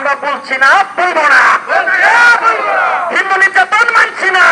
আমরা বলছি না বলব না। হিন্দু নির্যাতন মানছি না।